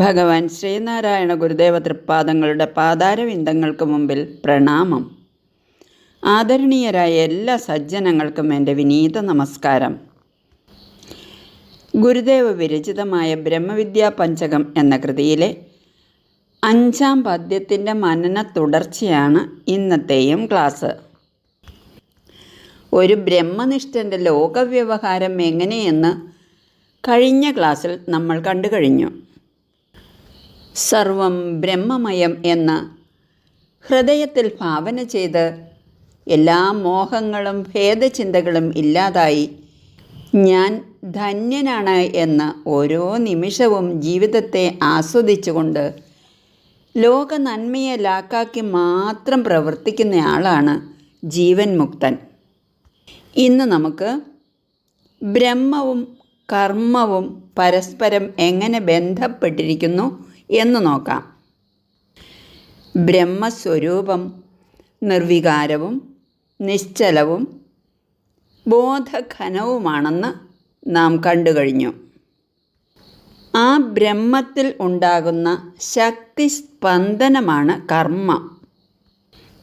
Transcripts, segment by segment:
ഭഗവാൻ ശ്രീനാരായണ ഗുരുദേവ തൃപ്പാദങ്ങളുടെ പാതാരവിന്ദങ്ങൾക്ക് മുമ്പിൽ പ്രണാമം. ആദരണീയരായ എല്ലാ സജ്ജനങ്ങൾക്കും എന്റെ വിനീത നമസ്കാരം. ഗുരുദേവ വിരചിതമായ ബ്രഹ്മവിദ്യാ പഞ്ചകം എന്ന കൃതിയിലെ അഞ്ചാം പദ്യത്തിന്റെ മനന തുടർച്ചയാണ് ഇന്നത്തെയും ക്ലാസ്. ഒരു ബ്രഹ്മനിഷ്ഠന്റെ ലോകവ്യവഹാരം എങ്ങനെയെന്ന് കഴിഞ്ഞ ക്ലാസ്സിൽ നമ്മൾ കണ്ടു കഴിഞ്ഞു. സർവം ബ്രഹ്മമയം എന്ന ഹൃദയത്തിൽ ഭാവന ചെയ്ത് എല്ലാ മോഹങ്ങളും ഭേദചിന്തകളും ഇല്ലാതായി ഞാൻ ധന്യനാണ് എന്ന് ഓരോ നിമിഷവും ജീവിതത്തെ ആസ്വദിച്ചുകൊണ്ട് ലോക നന്മയെ ലാക്കാക്കി മാത്രം പ്രവർത്തിക്കുന്നയാളാണ് ജീവൻ മുക്തൻ. ഇന്ന് നമുക്ക് ബ്രഹ്മവും കർമ്മവും പരസ്പരം എങ്ങനെ ബന്ധപ്പെട്ടിരിക്കുന്നു എന്ന് നോക്കാം. ബ്രഹ്മസ്വരൂപം നിർവികാരവും നിശ്ചലവും ബോധഘനവുമാണെന്ന് നാം കണ്ടു കഴിഞ്ഞു. ആ ബ്രഹ്മത്തിൽ ഉണ്ടാകുന്ന ശക്തി സ്പന്ദനമാണ് കർമ്മം.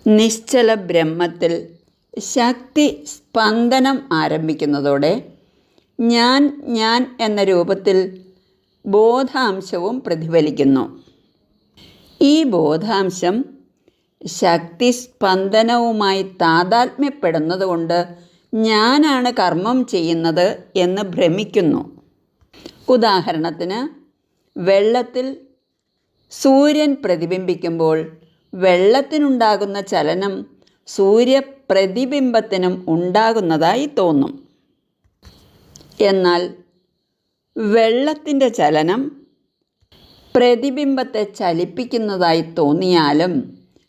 നിശ്ചല ബ്രഹ്മത്തിൽ ശക്തി സ്പന്ദനം ആരംഭിക്കുന്നതോടെ ഞാൻ ഞാൻ എന്ന രൂപത്തിൽ ബോധാംശവും പ്രതിഫലിക്കുന്നു. ഈ ബോധാംശം ശക്തി സ്പന്ദനവുമായി താതാത്മ്യപ്പെടുന്നതുകൊണ്ട് ഞാനാണ് കർമ്മം ചെയ്യുന്നത് എന്ന് ഭ്രമിക്കുന്നു. ഉദാഹരണത്തിന് വെള്ളത്തിൽ സൂര്യൻ പ്രതിബിംബിക്കുമ്പോൾ വെള്ളത്തിനുണ്ടാകുന്ന ചലനം സൂര്യപ്രതിബിംബത്തിനും ഉണ്ടാകുന്നതായി തോന്നും. എന്നാൽ വെള്ളത്തിന്റെ ചലനം പ്രതിബിംബത്തെ ചലിപ്പിക്കുന്നതായി തോന്നിയാലും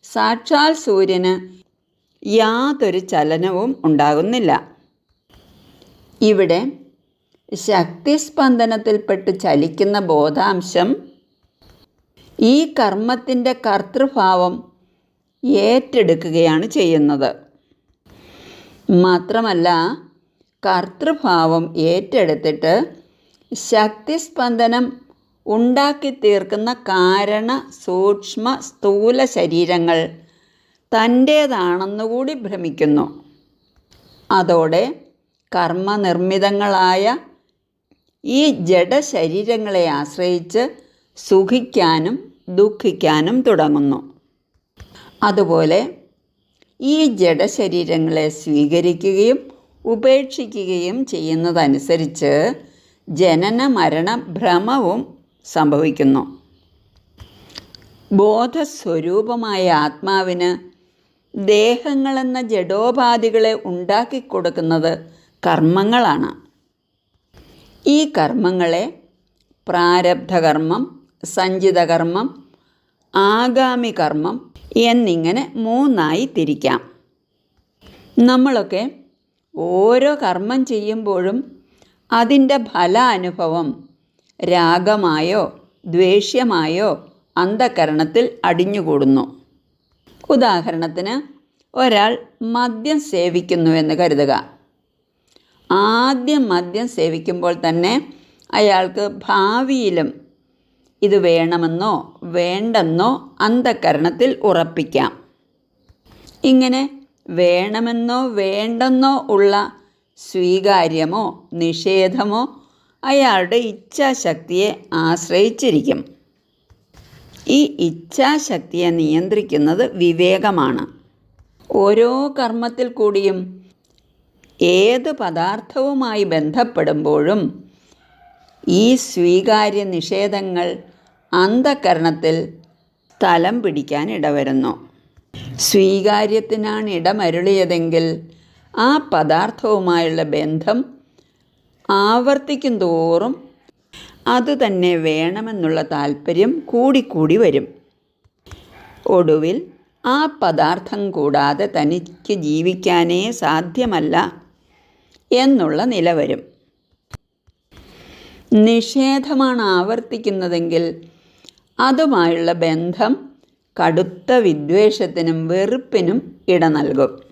സാക്ഷാൽ സൂര്യന് യാതൊരു ചലനവും ഉണ്ടാകുന്നില്ല. ഇവിടെ ശക്തിസ്പന്ദനത്തിൽപ്പെട്ട് ചലിക്കുന്ന ബോധാംശം ഈ കർമ്മത്തിന്റെ കർത്തൃഭാവം ഏറ്റെടുക്കുകയാണ് ചെയ്യുന്നത്. മാത്രമല്ല കർത്തൃഭാവം ഏറ്റെടുത്തിട്ട് ശക്തിസ്പന്ദനം ഉണ്ടാക്കി തീർക്കുന്ന കാരണ സൂക്ഷ്മ സ്ഥൂല ശരീരങ്ങൾ തന്റേതാണെന്നുകൂടി ഭ്രമിക്കുന്നു. അതോടെ കർമ്മനിർമ്മിതങ്ങളായ ഈ ജഡശരീരങ്ങളെ ആശ്രയിച്ച് സുഖിക്കാനും ദുഃഖിക്കാനും തുടങ്ങുന്നു. അതുപോലെ ഈ ജഡശരീരങ്ങളെ സ്വീകരിക്കുകയും ഉപേക്ഷിക്കുകയും ചെയ്യുന്നതനുസരിച്ച് ജനന മരണ ഭ്രമവും സംഭവിക്കുന്നു. ബോധസ്വരൂപമായ ആത്മാവിന് ദേഹങ്ങളെന്ന ജഡോപാധികളെ ഉണ്ടാക്കിക്കൊടുക്കുന്നത് കർമ്മങ്ങളാണ്. ഈ കർമ്മങ്ങളെ പ്രാരബ്ധകർമ്മം സഞ്ചിതകർമ്മം ആഗാമി കർമ്മം എന്നിങ്ങനെ മൂന്നായി തിരിക്കാം. നമ്മളൊക്കെ ഓരോ കർമ്മം ചെയ്യുമ്പോഴും അതിന്റെ ഫലാനുഭവം രാഗമായോ ദ്വേഷ്യമായോ അന്ധകരണത്തിൽ അടിഞ്ഞുകൂടുന്നു. ഉദാഹരണത്തിന് ഒരാൾ മദ്യം സേവിക്കുന്നുവെന്ന് കരുതുക. ആദ്യം മദ്യം സേവിക്കുമ്പോൾ തന്നെ അയാൾക്ക് ഭാവിയിലും ഇത് വേണമെന്നോ വേണ്ടെന്നോ അന്ധകരണത്തിൽ ഉറപ്പിക്കാം. ഇങ്ങനെ വേണമെന്നോ വേണ്ടെന്നോ ഉള്ള സ്വീകാര്യമോ നിഷേധമോ അയാളുടെ ഇച്ഛാശക്തിയെ ആശ്രയിച്ചിരിക്കും. ഈ ഇച്ഛാശക്തിയെ നിയന്ത്രിക്കുന്നത് വിവേകമാണ്. ഓരോ കർമ്മത്തിൽ കൂടിയും ഏത് പദാർത്ഥവുമായി ബന്ധപ്പെടുമ്പോഴും ഈ സ്വീകാര്യ നിഷേധങ്ങൾ അന്ധകരണത്തിൽ സ്ഥലം പിടിക്കാൻ ഇടവരുന്നു. സ്വീകാര്യത്തിനാണ് ഇടമരുളിയതെങ്കിൽ ആ പദാർത്ഥവുമായുള്ള ബന്ധം ആവർത്തിക്കും തോറും അത് തന്നെ വേണമെന്നുള്ള താല്പര്യം കൂടിക്കൂടി വരും. ഒടുവിൽ ആ പദാർത്ഥം കൂടാതെ തനിക്ക് ജീവിക്കാനേ സാധ്യമല്ല എന്നുള്ള നില വരും. നിഷേധമാണ് ആവർത്തിക്കുന്നതെങ്കിൽ അതുമായുള്ള ബന്ധം കടുത്ത വിദ്വേഷത്തിനും വെറുപ്പിനും ഇട നൽകും.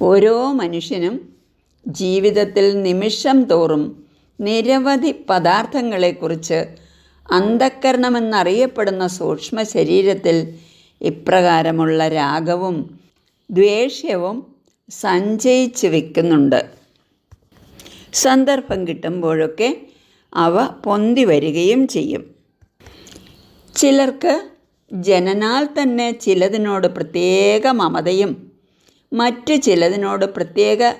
ഓരോ മനുഷ്യനും ജീവിതത്തിൽ നിമിഷം തോറും നിരവധി പദാർത്ഥങ്ങളെക്കുറിച്ച് അന്ധക്കരണമെന്നറിയപ്പെടുന്ന സൂക്ഷ്മ ശരീരത്തിൽ ഇപ്രകാരമുള്ള രാഗവും ദ്വേഷ്യവും സഞ്ചയിച്ച് വയ്ക്കുന്നുണ്ട് സന്ദർഭം കിട്ടുമ്പോഴൊക്കെ അവ പൊന്തി വരികയും ചെയ്യും. ചിലർക്ക് ജനനാൽ തന്നെ ചിലതിനോട് പ്രത്യേക മമതയും മറ്റു ചിലതിനോട് പ്രത്യേക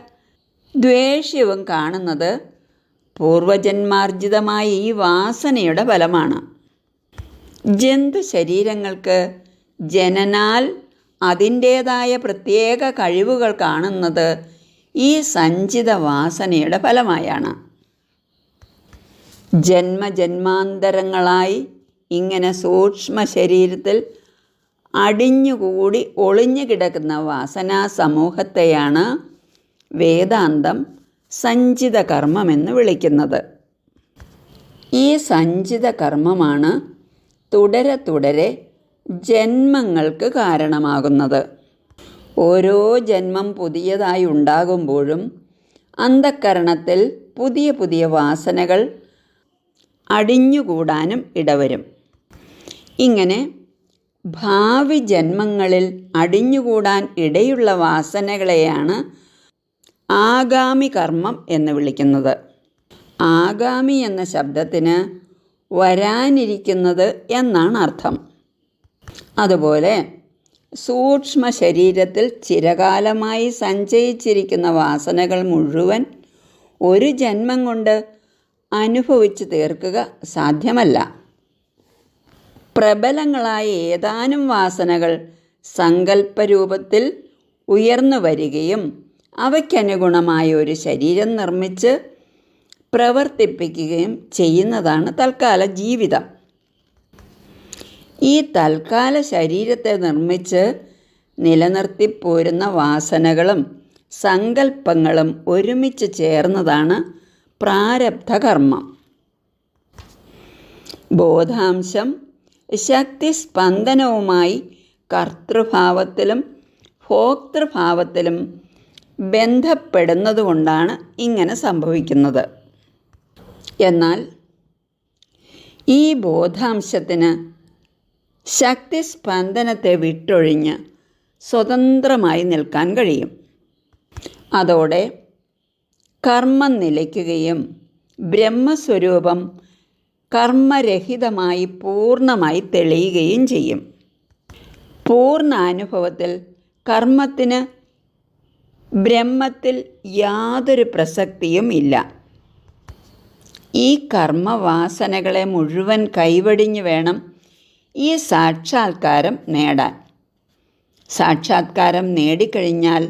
ദ്വേഷ്യവും കാണുന്നത് പൂർവജന്മാർജിതമായ ഈ വാസനയുടെ ഫലമാണ്. ജന്തു ശരീരങ്ങൾക്ക് ജനനാൽ അതിന്റേതായ പ്രത്യേക കഴിവുകൾ കാണുന്നത് ഈ സഞ്ചിത വാസനയുടെ ഫലമായാണ്. ജന്മജന്മാന്തരങ്ങളായി ഇങ്ങനെ സൂക്ഷ്മ ശരീരത്തിൽ അടിഞ്ഞുകൂടി ഒളിഞ്ഞു കിടക്കുന്ന വാസനാ സമൂഹത്തെയാണ് വേദാന്തം സഞ്ചിത കർമ്മമെന്ന് വിളിക്കുന്നത്. ഈ സഞ്ചിത കർമ്മമാണ് തുടരെ തുടരെ ജന്മങ്ങൾക്ക് കാരണമാകുന്നത്. ഓരോ ജന്മം പുതിയതായി ഉണ്ടാകുമ്പോഴും അന്ധക്കരണത്തിൽ പുതിയ പുതിയ വാസനകൾ അടിഞ്ഞുകൂടാനും ഇടവരും. ഇങ്ങനെ ഭാവി ജന്മങ്ങളിൽ അടിഞ്ഞുകൂടാൻ ഇടയുള്ള വാസനകളെയാണ് ആഗാമി കർമ്മം എന്ന് വിളിക്കുന്നത്. ആഗാമി എന്ന ശബ്ദത്തിന് വരാനിരിക്കുന്നത് എന്നാണ് അർത്ഥം. അതുപോലെ സൂക്ഷ്മ ശരീരത്തിൽ ചിരകാലമായി സഞ്ചയിച്ചിരിക്കുന്ന വാസനകൾ മുഴുവൻ ഒരു ജന്മം കൊണ്ട് അനുഭവിച്ചു തീർക്കുക സാധ്യമല്ല. പ്രബലങ്ങളായ ഏതാനും വാസനകൾ സങ്കല്പരൂപത്തിൽ ഉയർന്നു വരികയും അവയ്ക്കനുഗുണമായ ഒരു ശരീരം നിർമ്മിച്ച് പ്രവർത്തിപ്പിക്കുകയും ചെയ്യുന്നതാണ് തൽക്കാല ജീവിതം. ഈ തൽക്കാല ശരീരത്തെ നിർമ്മിച്ച് നിലനിർത്തിപ്പോരുന്ന വാസനകളും സങ്കല്പങ്ങളും ഒരുമിച്ച് ചേർന്നതാണ് പ്രാരബ്ധകർമ്മം. ബോധാംശം ശക്തി സ്പന്ദനവുമായി കർത്തൃഭാവത്തിലും ഭോക്തൃഭാവത്തിലും ബന്ധപ്പെടുന്നതുകൊണ്ടാണ് ഇങ്ങനെ സംഭവിക്കുന്നത്. എന്നാൽ ഈ ബോധാംശത്തിന് ശക്തിസ്പന്ദനത്തെ വിട്ടൊഴിഞ്ഞ് സ്വതന്ത്രമായി നിൽക്കാൻ കഴിയും. അതോടെ കർമ്മം നിലയ്ക്കുകയും ബ്രഹ്മസ്വരൂപം കർമ്മരഹിതമായി പൂർണമായി തെളിയുകയും ചെയ്യും. പൂർണ അനുഭവത്തിൽ കർമ്മത്തിന് ബ്രഹ്മത്തിൽ യാതൊരു പ്രസക്തിയും ഇല്ല. ഈ കർമ്മവാസനകളെ മുഴുവൻ കൈവടിഞ്ഞു വേണം ഈ സാക്ഷാത്കാരം നേടാൻ. സാക്ഷാത്കാരം നേടിക്കഴിഞ്ഞാൽ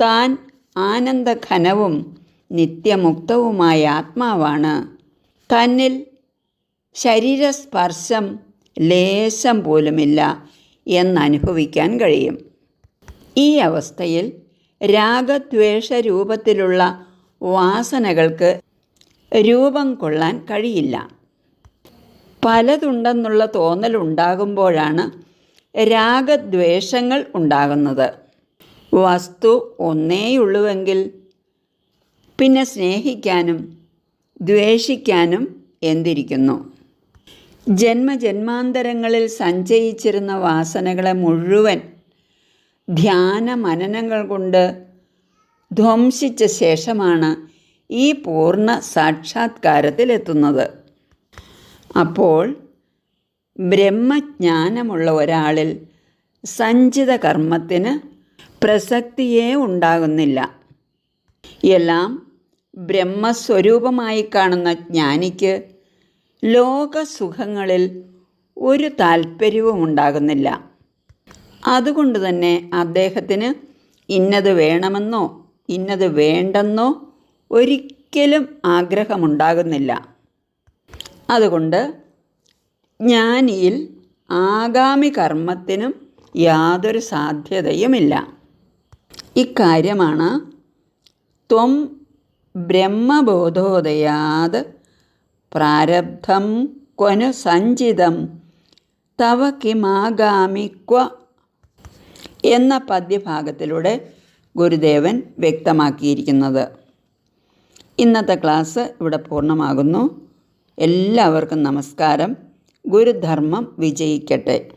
താൻ ആനന്ദഘനവും നിത്യമുക്തവുമായ ആത്മാവാണ്. തന്നിൽ ശരീരസ്പർശം ലേശം പോലുമില്ല എന്നനുഭവിക്കാൻ കഴിയും. ഈ അവസ്ഥയിൽ രാഗദ്വേഷ രൂപത്തിലുള്ള വാസനകൾക്ക് രൂപം കൊള്ളാൻ കഴിയില്ല. പലതുണ്ടെന്നുള്ള തോന്നലുണ്ടാകുമ്പോഴാണ് രാഗദ്വേഷങ്ങൾ ഉണ്ടാകുന്നത്. വസ്തു ഒന്നേയുള്ളുവെങ്കിൽ പിന്നെ സ്നേഹിക്കാനും ദ്വേഷിക്കാനും എന്തിരിക്കുന്നു? ജന്മജന്മാന്തരങ്ങളിൽ സഞ്ചയിച്ചിരുന്ന വാസനകളെ മുഴുവൻ ധ്യാന മനനങ്ങൾ കൊണ്ട് ധ്വംസിച്ച ശേഷമാണ് ഈ പൂർണ സാക്ഷാത്കാരത്തിലെത്തുന്നത്. അപ്പോൾ ബ്രഹ്മജ്ഞാനമുള്ള ഒരാളിൽ സഞ്ചിത കർമ്മത്തിന് പ്രസക്തിയേ ഉണ്ടാകുന്നില്ല. എല്ലാം ബ്രഹ്മസ്വരൂപമായി കാണുന്ന ജ്ഞാനിക്ക് ലോകസുഖങ്ങളിൽ ഒരു താല്പര്യവും ഉണ്ടാകുന്നില്ല. അതുകൊണ്ട് തന്നെ അദ്ദേഹത്തിന് ഇന്നത് വേണമെന്നോ ഇന്നത് വേണ്ടെന്നോ ഒരിക്കലും ആഗ്രഹമുണ്ടാകുന്നില്ല. അതുകൊണ്ട് ജ്ഞാനിയിൽ ആഗാമി കർമ്മത്തിനും യാതൊരു സാധ്യതയുമില്ല. ഇക്കാര്യമാണ് ത്വം ബ്രഹ്മബോധോദയാത് പ്രാരബ്ധം ക്വനു സഞ്ചിതം. തവ കിമാഗാമി ക്വ എന്ന പദ്യഭാഗത്തിലൂടെ ഗുരുദേവൻ വ്യക്തമാക്കിയിരിക്കുന്നത്. ഇന്നത്തെ ക്ലാസ് ഇവിടെ പൂർണമാകുന്നു. എല്ലാവർക്കും നമസ്കാരം. ഗുരുധർമ്മം വിജയിക്കട്ടെ.